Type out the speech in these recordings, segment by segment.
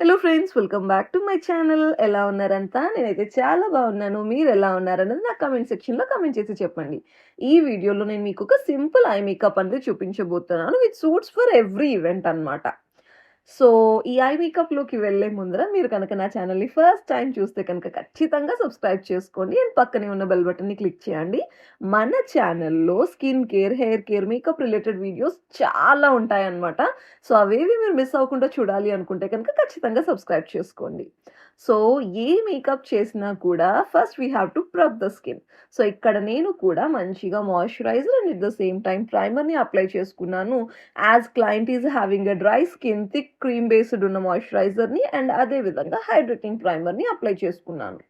Hello friends welcome back to my channel ఎలా ఉన్నారంతా? నేనైతే చాలా బాగున్నాను. మీరు ఎలా ఉన్నారన్నది నా కమెంట్ సెక్షన్లో కమెంట్ చేసి చెప్పండి. ఈ వీడియోలో నేను మీకు ఒక సింపుల్ ఐ మేకప్ అనేది చూపించబోతున్నాను with suits for every event అనమాట సో ఈ ఐ మేకప్లోకి వెళ్ళే ముందర మీరు కనుక నా ఛానల్ని ఫస్ట్ టైం చూస్తే కనుక ఖచ్చితంగా సబ్స్క్రైబ్ చేసుకోండి. అండ్ పక్కనే ఉన్న బెల్ బటన్ని క్లిక్ చేయండి. మన ఛానల్లో skin care hair care makeup related videos చాలా ఉంటాయన్నమాట. సో అవేవి మీరు మిస్ అవ్వకుండా చూడాలి అనుకుంటే కనుక ఖచ్చితంగా సబ్స్క్రైబ్ చేసుకోండి. సో ఏ మేకప్ చేసినా కూడా first we have to prep the skin. So ఇక్కడ నేను కూడా మంచిగా moisturizer and at the same time ప్రైమర్ని apply చేసుకున్నాను. As client is having a dry skin thick cream based ఉన్న మాయిశ్చరైజర్ని అండ్ అదే విధంగా హైడ్రేటింగ్ ప్రైమర్ని అప్లై చేసుకున్నాను.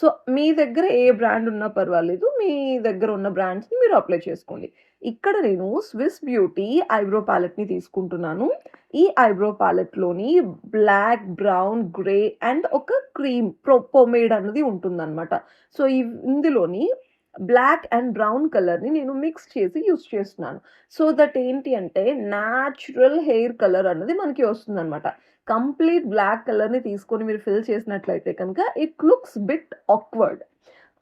సో మీ దగ్గర ఏ బ్రాండ్ ఉన్నా పర్వాలేదు. మీ దగ్గర ఉన్న బ్రాండ్స్ని మీరు అప్లై చేసుకోండి. ఇక్కడ నేను స్విస్ బ్యూటీ ఐబ్రో ప్యాలెట్ని తీసుకుంటున్నాను. ఈ ఐబ్రో ప్యాలెట్లోని బ్లాక్ బ్రౌన్ గ్రే అండ్ ఒక క్రీమ్ ప్రో పొమేడ్ అన్నది ఉంటుందన్నమాట. సో ఈ ఇందులోని బ్లాక్ అండ్ బ్రౌన్ కలర్ని నేను మిక్స్ చేసి యూస్ చేస్తున్నాను. సో దట్ ఏంటి అంటే న్యాచురల్ హెయిర్ కలర్ అన్నది మనకి వస్తుందన్నమాట. కంప్లీట్ బ్లాక్ కలర్ని తీసుకొని మీరు ఫిల్ చేసినట్లయితే కనుక ఇట్ లుక్స్ బిట్ ఆక్వర్డ్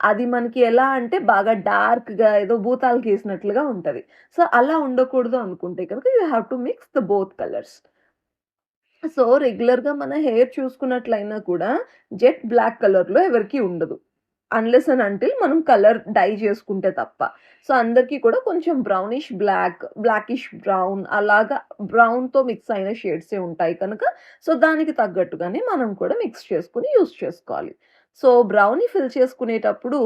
అది మనకి ఎలా అంటే బాగా డార్క్గా ఏదో భూతాలు గీసినట్లుగా ఉంటుంది. సో అలా ఉండకూడదు అనుకుంటే కనుక you have to mix the both colours. So రెగ్యులర్గా మన హెయిర్ చూసుకున్నట్లయినా కూడా జెట్ బ్లాక్ కలర్లో ఎవరికి ఉండదు. అన్లెస్ అండ్ అంటిల్ మనం కలర్ డై చేసుకుంటే తప్ప. సో అందరికీ కూడా కొంచెం బ్రౌనిష్ బ్లాక్ బ్లాకిష్ బ్రౌన్ అలాగా బ్రౌన్తో మిక్స్ అయిన షేడ్సే ఉంటాయి కనుక. సో దానికి తగ్గట్టుగానే మనం కూడా మిక్స్ చేసుకుని యూస్ చేసుకోవాలి. సో బ్రౌనీ ఫిల్ చేసుకునేటప్పుడు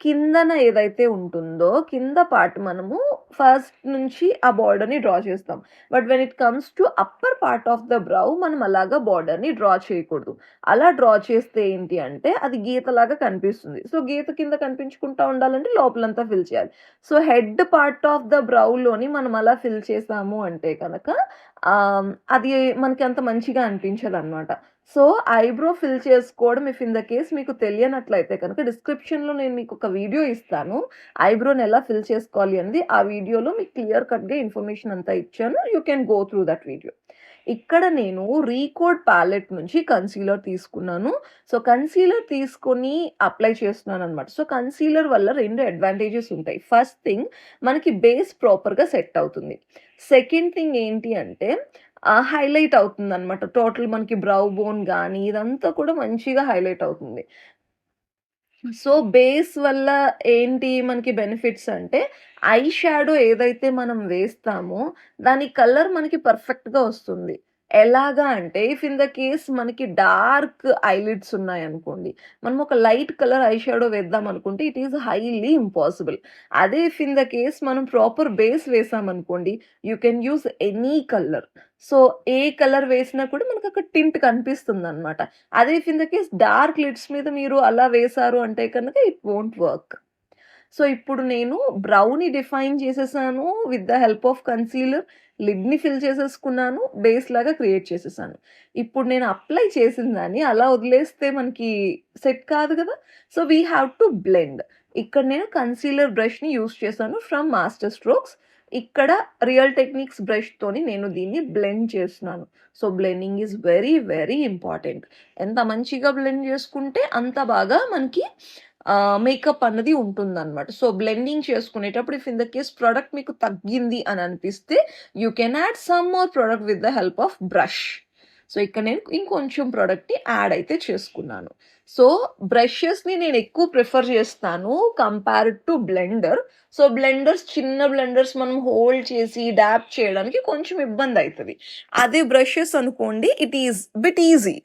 కిందన ఏదైతే ఉంటుందో కింద పార్ట్ మనము ఫస్ట్ నుంచి ఆ బార్డర్ని డ్రా చేస్తాం. But when it comes to upper part of the brow మనం అలాగా బార్డర్ని డ్రా చేయకూడదు. అలా డ్రా చేస్తే ఏంటి అంటే అది గీతలాగా కనిపిస్తుంది. సో గీత కింద కనిపించుకుంటా ఉండాలంటే లోపలంతా ఫిల్ చేయాలి. So head part of the బ్రౌలోని మనం అలా ఫిల్ చేసాము అంటే కనుక అది మనకి అంత మంచిగా అనిపించదు అనమాట సో ఐబ్రో ఫిల్ చేసుకోవడం ఇఫ్ ఇన్ ద కేస్ మీకు తెలియనట్లయితే కనుక డిస్క్రిప్షన్లో నేను మీకు ఒక వీడియో ఇస్తాను. ఐబ్రోని ఎలా ఫిల్ చేసుకోవాలి అనేది ఆ వీడియోలో మీకు క్లియర్ కట్గా ఇన్ఫర్మేషన్ అంతా ఇచ్చాను. You can go through that video ఇక్కడ నేను రీకోడ్ ప్యాలెట్ నుంచి కన్సీలర్ తీసుకున్నాను. సో కన్సీలర్ తీసుకొని అప్లై చేస్తున్నాను అనమాట సో కన్సీలర్ వల్ల రెండు అడ్వాంటేజెస్ ఉంటాయి. ఫస్ట్ థింగ్ మనకి బేస్ ప్రాపర్గా సెట్ అవుతుంది. సెకండ్ థింగ్ ఏంటి అంటే హైలైట్ అవుతుంది అనమాట టోటల్ మనకి బ్రౌ బోన్ కానీ ఇదంతా కూడా మంచిగా హైలైట్ అవుతుంది. సో బేస్ వల్ల ఏంటి మనకి బెనిఫిట్స్ అంటే ఐ షాడో ఏదైతే మనం వేస్తామో దాని కలర్ మనకి పర్ఫెక్ట్గా వస్తుంది. ఎలాగా అంటే ఇఫ్ ఇన్ ద కేస్ మనకి డార్క్ ఐలిడ్స్ ఉన్నాయనుకోండి మనం ఒక లైట్ కలర్ ఐ షాడో వేద్దాం అనుకుంటే ఇట్ ఈస్ హైలీ ఇంపాసిబుల్. అదే ఇఫ్ ఇన్ ద కేస్ మనం ప్రాపర్ బేస్ వేసామనుకోండి you can use any colour. So A colour వేసినా కూడా మనకు అక్కడ టింట్ కనిపిస్తుంది అనమాట అదే if in the case dark lids మీద మీరు అలా వేశారు అంటే కనుక ఇట్ వోంట్ వర్క్. సో ఇప్పుడు నేను బ్రౌని డిఫైన్ చేసేసాను with the help of concealer లిడ్ని fill చేసేసుకున్నాను బేస్ లాగా క్రియేట్ చేసేసాను. ఇప్పుడు నేను అప్లై చేసిన దాన్ని అలా వదిలేస్తే మనకి సెట్ కాదు కదా? So we have to blend. ఇక్కడ నేను కన్సీలర్ బ్రష్ని యూస్ చేశాను ఫ్రమ్ మాస్టర్ స్ట్రోక్స్. ఇక్కడ రియల్ టెక్నిక్స్ బ్రష్తోని నేను దీన్ని బ్లెండ్ చేస్తున్నాను. So blending is very very important ఎంత మంచిగా బ్లెండ్ చేసుకుంటే అంత బాగా మనకి మేకప్ అన్నది ఉంటుందన్నమాట. సో బ్లెండింగ్ చేసుకునేటప్పుడు if in the case product మీకు తగ్గింది అని అనిపిస్తే you can add some more product with the help of brush so ఇక్కడ నేను ఇంకొంచెం ప్రోడక్ట్ని యాడ్ అయితే చేసుకున్నాను. సో బ్రషెస్ని నేను ఎక్కువ ప్రిఫర్ చేస్తాను compare to blender so blenders చిన్న బ్లెండర్స్ మనం హోల్డ్ చేసి డ్యాప్ చేయడానికి కొంచెం ఇబ్బంది అవుతుంది అదే బ్రషెస్ అనుకోండి it is bit easy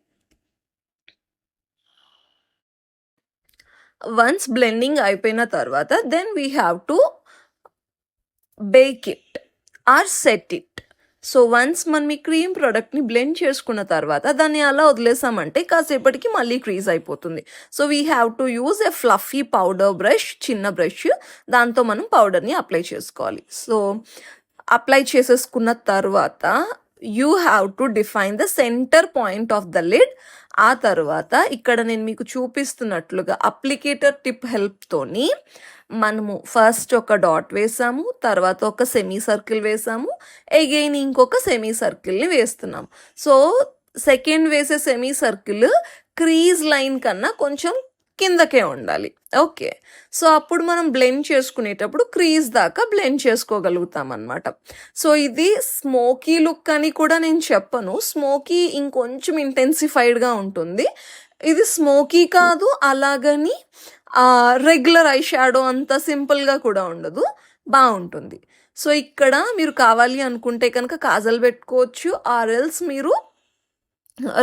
once blending అయిపోయిన తర్వాత then we have to bake it or set it so once మనం ఈ క్రీమ్ ప్రోడక్ట్ని బ్లెండ్ చేసుకున్న తర్వాత దాన్ని అలా వదిలేసామంటే కాసేపటికి మళ్ళీ క్రీజ్ అయిపోతుంది. So we have to use a fluffy powder brush చిన్న బ్రష్. దాంతో మనం పౌడర్ని అప్లై చేసుకోవాలి. సో అప్లై చేసేసుకున్న తర్వాత you have to define the centre point of the lid. ఆ తర్వాత ఇక్కడ నేను మీకు చూపిస్తున్నట్లుగా అప్లికేటర్ టిప్ హెల్ప్తోని మనము ఫస్ట్ ఒక డాట్ వేసాము తర్వాత ఒక సెమీ సర్కిల్ వేసాము అగైన్ ఇంకొక సెమీ సర్కిల్ని వేస్తున్నాం సో సెకండ్ వేసే సెమీ సర్కిల్ క్రీజ్ లైన్ కన్నా కొంచెం కిందకే ఉండాలి. ఓకే. సో అప్పుడు మనం బ్లెండ్ చేసుకునేటప్పుడు క్రీజ్ దాకా బ్లెండ్ చేసుకోగలుగుతాం అనమాట సో ఇది స్మోకీ లుక్ అని కూడా నేను చెప్పను. స్మోకీ ఇంకొంచెం ఇంటెన్సిఫైడ్గా ఉంటుంది. ఇది స్మోకీ కాదు అలాగని రెగ్యులర్ ఐ షాడో అంత సింపుల్గా కూడా ఉండదు. బాగుంటుంది. సో ఇక్కడ మీరు కావాలి అనుకుంటే కనుక కాజల్ పెట్టుకోవచ్చు ఆర్ ఎల్స్ మీరు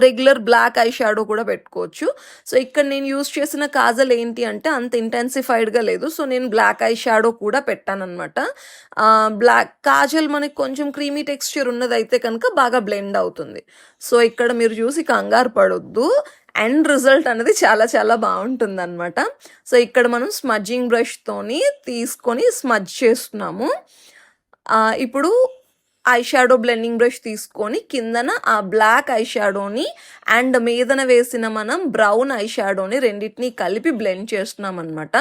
రెగ్యులర్ బ్లాక్ ఐ షాడో కూడా పెట్టుకోవచ్చు. సో ఇక్కడ నేను యూస్ చేసిన కాజల్ ఏంటి అంటే అంత ఇంటెన్సిఫైడ్గా లేదు. సో నేను బ్లాక్ ఐ షాడో కూడా పెట్టానమాట బ్లాక్ కాజల్ మనకి కొంచెం క్రీమీ టెక్స్చర్ ఉన్నదైతే కనుక బాగా బ్లెండ్ అవుతుంది. సో ఇక్కడ మీరు చూసి కంగారు పడొద్దు. అండ్ రిజల్ట్ అనేది చాలా చాలా బాగుంటుంది అనమాట సో ఇక్కడ మనం స్మజ్జింగ్ బ్రష్తోని తీసుకొని స్మజ్ చేస్తున్నాము. ఇప్పుడు ఐ షాడో బ్లెండింగ్ బ్రష్ తీసుకొని కిందన ఆ బ్లాక్ ఐ షాడోని అండ్ మీదన వేసిన మనం బ్రౌన్ ఐ షాడోని రెండింటిని కలిపి బ్లెండ్ చేస్తున్నాం అనమాట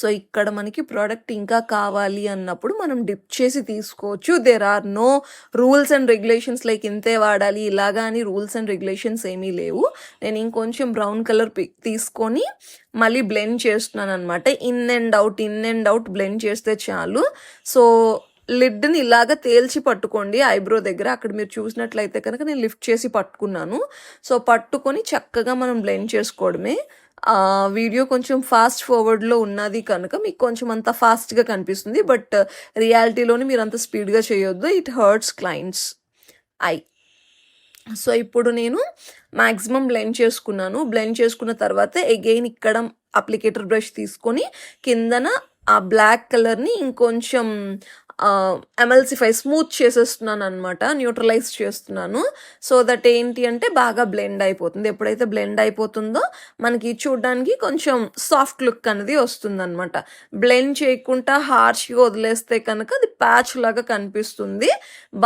సో ఇక్కడ మనకి ప్రోడక్ట్ ఇంకా కావాలి అన్నప్పుడు మనం డిప్ చేసి తీసుకోవచ్చు. There are no rules and regulations like ఇంతే వాడాలి ఇలాగా అని రూల్స్ అండ్ రెగ్యులేషన్స్ ఏమీ లేవు. నేను ఇంకొంచెం బ్రౌన్ కలర్ పిక్ తీసుకొని మళ్ళీ బ్లెండ్ చేస్తున్నాను అనమాట in and out in and out blend చేస్తే చాలు. సో లిడ్ని ఇలాగ తేల్చి పట్టుకోండి ఐబ్రో దగ్గర. అక్కడ మీరు చూసినట్లయితే కనుక నేను లిఫ్ట్ చేసి పట్టుకున్నాను. సో పట్టుకొని చక్కగా మనం బ్లెండ్ చేసుకోవడమే. వీడియో కొంచెం ఫాస్ట్ ఫార్వర్డ్లో ఉన్నది కనుక మీకు కొంచెం అంత ఫాస్ట్గా కనిపిస్తుంది. బట్ రియాలిటీలోని మీరు అంత స్పీడ్గా చేయొద్దు. It hurts clients. Eye. So ఇప్పుడు నేను మ్యాక్సిమం బ్లెండ్ చేసుకున్నాను. బ్లెండ్ చేసుకున్న తర్వాత అగైన్ ఇక్కడ అప్లికేటర్ బ్రష్ తీసుకొని కిందన ఆ బ్లాక్ కలర్ని ఇంకొంచెం ఎమల్సిఫై స్మూత్ చేసేస్తున్నాను అనమాట న్యూట్రలైజ్ చేస్తున్నాను. సో దట్ ఏంటి అంటే బాగా బ్లెండ్ అయిపోతుంది. ఎప్పుడైతే బ్లెండ్ అయిపోతుందో మనకి చూడడానికి కొంచెం సాఫ్ట్ లుక్ అనేది వస్తుంది అనమాట బ్లెండ్ చేయకుండా హార్ష్గా వదిలేస్తే కనుక అది ప్యాచ్ లాగా కనిపిస్తుంది.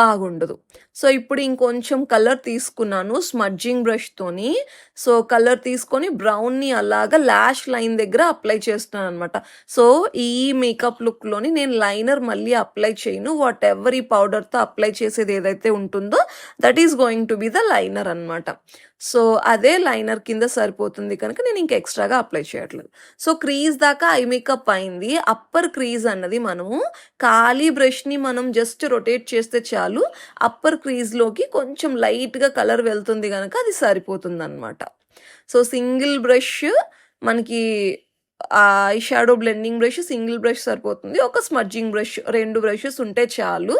బాగుండదు. సో ఇప్పుడు ఇంకొంచెం కలర్ తీసుకున్నాను స్మడ్జింగ్ బ్రష్తోని సో కలర్ తీసుకొని బ్రౌన్ని అలాగా ల్యాష్ లైన్ దగ్గర అప్లై చేస్తున్నాను అనమాట సో ఈ మేకప్ లుక్లోని నేను లైనర్ మళ్ళీ అప్లై అప్లై చేయను. వాట్ ఎవర్ ఈ పౌడర్తో అప్లై చేసేది ఏదైతే ఉంటుందో that is going to be the liner అనమాట సో అదే లైనర్ కింద సరిపోతుంది కనుక నేను ఇంకా ఎక్స్ట్రాగా అప్లై చేయట్లేదు. సో క్రీజ్ దాకా ఐ మేకప్ అయింది. అప్పర్ క్రీజ్ అన్నది మనము ఖాళీ బ్రష్ని మనం జస్ట్ రొటేట్ చేస్తే చాలు అప్పర్ క్రీజ్లోకి కొంచెం లైట్గా కలర్ వెళ్తుంది కనుక అది సరిపోతుంది అనమాట సో సింగిల్ బ్రష్ మనకి eye shadow blending brush single brush సరిపోతుంది. ఒక స్మడ్జింగ్ బ్రష్ రెండు బ్రషెస్ ఉంటే చాలు.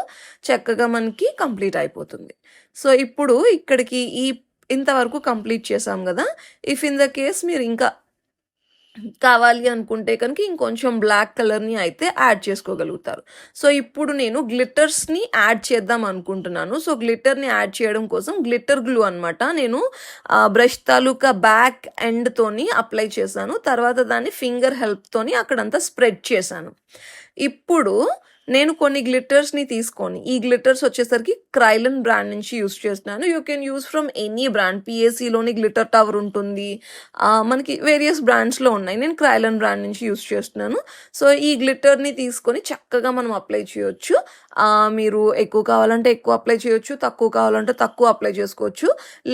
చక్కగా మనకి కంప్లీట్ అయిపోతుంది. సో ఇప్పుడు ఇక్కడికి ఈ ఇంతవరకు కంప్లీట్ చేసాం కదా. ఇఫ్ ఇన్ ద కేస్ మీరు ఇంకా కావాలి అనుకుంటే కనుక ఇంకొంచెం బ్లాక్ కలర్ని అయితే యాడ్ చేసుకోగలుగుతారు. సో ఇప్పుడు నేను గ్లిటర్స్ని యాడ్ చేద్దాం అనుకుంటున్నాను. సో గ్లిటర్ని యాడ్ చేయడం కోసం గ్లిటర్ గ్లూ అనమాట నేను బ్రష్ తాలూకా బ్యాక్ ఎండ్తోని అప్లై చేశాను. తర్వాత దాన్ని ఫింగర్ హెల్ప్తోని అక్కడంతా స్ప్రెడ్ చేశాను. ఇప్పుడు నేను కొన్ని గ్లిటర్స్ని తీసుకొని ఈ గ్లిటర్స్ వచ్చేసరికి క్రైలన్ బ్రాండ్ నుంచి యూస్ చేస్తున్నాను. You can use from any brand పిఎస్సిలోని glitter tower ఉంటుంది. మనకి వేరియస్ బ్రాండ్స్లో ఉన్నాయి. నేను క్రైలన్ బ్రాండ్ నుంచి యూస్ చేస్తున్నాను. సో ఈ గ్లిటర్ని తీసుకొని చక్కగా మనం అప్లై చేయొచ్చు. మీరు ఎక్కువ కావాలంటే ఎక్కువ అప్లై చేయొచ్చు తక్కువ కావాలంటే తక్కువ అప్లై చేసుకోవచ్చు.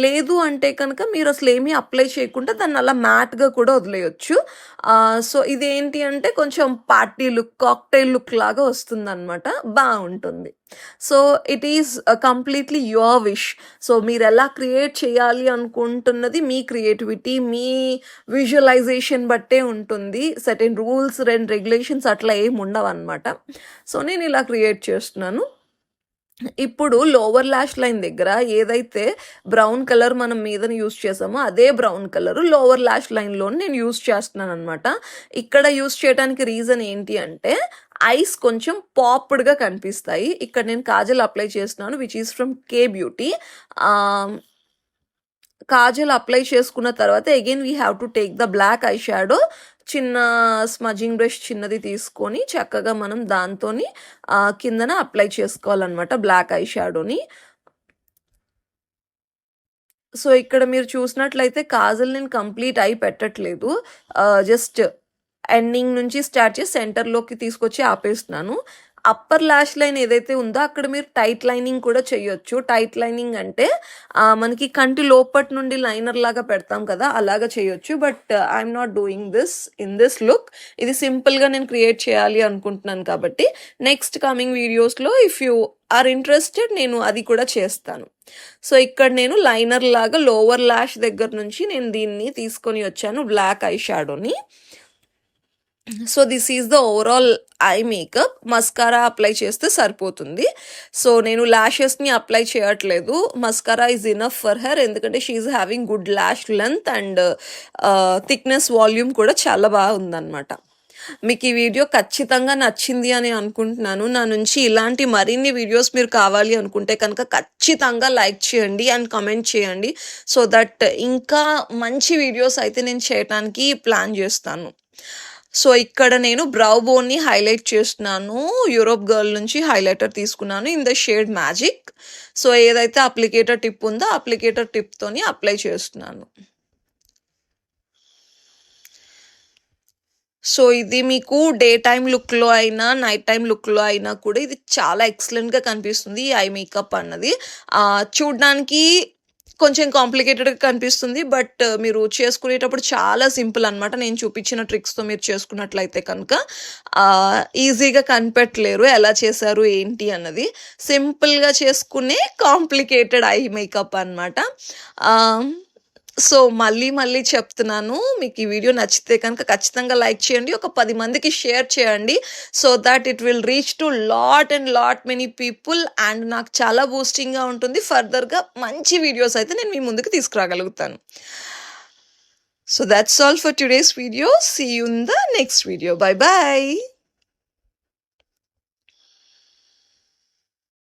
లేదు అంటే కనుక మీరు అసలు ఏమీ అప్లై చేయకుండా దాన్ని అలా మ్యాట్గా కూడా వదిలేయచ్చు. సో ఇదేంటి అంటే కొంచెం పార్టీ లుక్ కాక్టైల్ లుక్ లాగా వస్తుంది అనమాట బాగుంటుంది. So it is completely your wish so మీరు ఎలా క్రియేట్ చేయాలి అనుకుంటున్నది మీ క్రియేటివిటీ మీ విజువలైజేషన్ బట్టే ఉంటుంది. సర్టెన్ రూల్స్ అండ్ రెగ్యులేషన్స్ అట్లా ఏమి ఉండవు అనమాట సో నేను ఇలా క్రియేట్ చేస్తున్నాను. ఇప్పుడు లోవర్ ల్యాష్ లైన్ దగ్గర ఏదైతే బ్రౌన్ కలర్ మనం మీద యూస్ చేసామో అదే బ్రౌన్ కలర్ లోవర్ ల్యాష్ లైన్లో నేను యూస్ చేస్తున్నాను అనమాట ఇక్కడ యూస్ చేయడానికి రీజన్ ఏంటి అంటే ఐస్ కొంచెం పాప్డ్గా కనిపిస్తాయి. ఇక్కడ నేను కాజల్ అప్లై చేస్తున్నాను which is from K beauty kajal apply చేసుకున్న తర్వాత again we have to take the black eye shadow చిన్న స్మజింగ్ బ్రష్ చిన్నది తీసుకొని చక్కగా మనం దాంతోని కిందన అప్లై చేసుకోవాలన్నమాట బ్లాక్ ఐ షాడోని సో ఇక్కడ మీరు చూసినట్లయితే కాజల్ నేను కంప్లీట్ అయి పెట్టట్లేదు. జస్ట్ ఎండింగ్ నుంచి స్టార్ట్ చేసి సెంటర్లోకి తీసుకొచ్చి ఆపేస్తున్నాను. అప్పర్ ల్యాష్ లైన్ ఏదైతే ఉందో అక్కడ మీరు టైట్ లైనింగ్ కూడా చేయొచ్చు. టైట్ లైనింగ్ అంటే మనకి కంటి లోపటి నుండి లైనర్ లాగా పెడతాం కదా అలాగా చేయొచ్చు. But I'm not doing this in this look ఇది సింపుల్గా నేను క్రియేట్ చేయాలి అనుకుంటున్నాను కాబట్టి నెక్స్ట్ కమింగ్ వీడియోస్లో ఇఫ్ యూ ఆర్ ఇంట్రెస్టెడ్ నేను అది కూడా చేస్తాను. సో ఇక్కడ నేను లైనర్ లాగా లోవర్ ల్యాష్ దగ్గర నుంచి నేను దీన్ని తీసుకొని వచ్చాను black eye షాడోని so this is the overall eye makeup mascara apply చేస్తే సరిపోతుంది. సో నేను ల్యాషెస్ని అప్లై చేయట్లేదు. Mascara is enough for her ఎందుకంటే she's having good lash length and thickness volume కూడా చాలా బాగా ఉందన్నమాట. మీకు ఈ వీడియో ఖచ్చితంగా నచ్చింది అని అనుకుంటున్నాను. నా నుంచి ఇలాంటి మరిన్ని వీడియోస్ మీరు కావాలి అనుకుంటే కనుక ఖచ్చితంగా లైక్ చేయండి అండ్ కమెంట్ చేయండి. సో దట్ ఇంకా మంచి వీడియోస్ అయితే నేను చేయడానికి ప్లాన్ చేస్తాను. సో ఇక్కడ నేను బ్రౌ బోన్ని హైలైట్ చేస్తున్నాను. యూరోప్ గర్ల్ నుంచి హైలైటర్ తీసుకున్నాను. In the shade magic so ఏదైతే అప్లికేటర్ టిప్ ఉందో అప్లికేటర్ టిప్తోని అప్లై చేస్తున్నాను. సో ఇది మీకు డే టైమ్ లుక్లో అయినా నైట్ టైం లుక్లో అయినా కూడా ఇది చాలా ఎక్సలెంట్గా కనిపిస్తుంది ఈ ఐ మేకప్ అన్నది. చూడడానికి కొంచెం కాంప్లికేటెడ్గా కనిపిస్తుంది బట్ uh, మీరు చేసుకునేటప్పుడు చాలా సింపుల్ అనమాట నేను చూపించిన ట్రిక్స్తో మీరు చేసుకున్నట్లయితే కనుక ఈజీగా కనిపెట్టలేరు ఎలా చేశారు ఏంటి అన్నది. సింపుల్గా చేసుకునే కాంప్లికేటెడ్ ఐ మేకప్ అనమాట సో మళ్ళీ మళ్ళీ చెప్తున్నాను. మీకు ఈ వీడియో నచ్చితే కనుక ఖచ్చితంగా లైక్ చేయండి. ఒక పది మందికి షేర్ చేయండి. So that it will reach to lot and lot many people and నాకు చాలా బూస్టింగ్గా ఉంటుంది. ఫర్దర్గా మంచి వీడియోస్ అయితే నేను మీ ముందుకు తీసుకురాగలుగుతాను. So that's all for today's video see in the next video bye bye